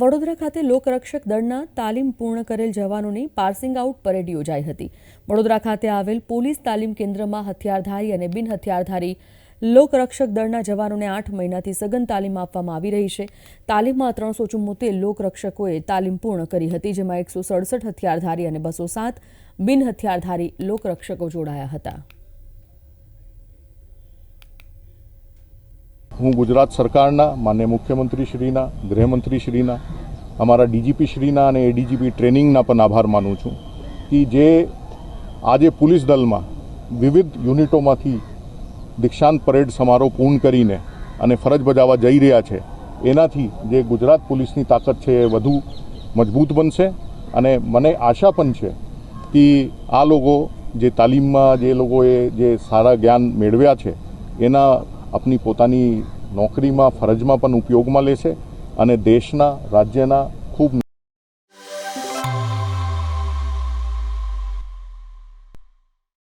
વડોદરા ખાતે લોકરક્ષક દળના તાલીમ પૂર્ણ કરેલ જવાનોની પાર્સિંગ આઉટ પરેડ યોજાઈ હતી. વડોદરા ખાતે આવેલ પોલીસ તાલીમ કેન્દ્રમાં હથિયારધારી અને બિન હથિયારધારી લોકરક્ષક દળના જવાનોને આઠ મહિનાથી સઘન તાલીમ આપવામાં આવી રહી છે. તાલીમમાં ત્રણસો ચુમ્મોતેર લોકરક્ષકોએ તાલીમ પૂર્ણ કરી હતી, જેમાં એકસો સડસઠ હથિયારધારી અને બસો સાત બિન હથિયારધારી લોકરક્ષકો જોડાયા હતા. હું ગુજરાત સરકારના, માન્ય મુખ્યમંત્રીશ્રીના, ગૃહમંત્રીશ્રીના, અમારા ડીજીપીશ્રીના અને એડીજીપી ટ્રેનિંગના પણ આભાર માનું છું કે જે આજે પોલીસ દળમાં વિવિધ યુનિટોમાંથી દીક્ષાંત પરેડ સમારોહ પૂર્ણ કરીને અને ફરજ બજાવવા જઈ રહ્યા છે. એનાથી જે ગુજરાત પોલીસની તાકાત છે એ વધુ મજબૂત બનશે અને મને આશા પણ છે કે આ લોકો જે તાલીમમાં જે લોકોએ જે સારા જ્ઞાન મેળવ્યા છે, એના આપની પોતાની નોકરીમાં ફરજમાં પણ ઉપયોગમાં લે છે અને દેશના રાજ્યના ખૂબ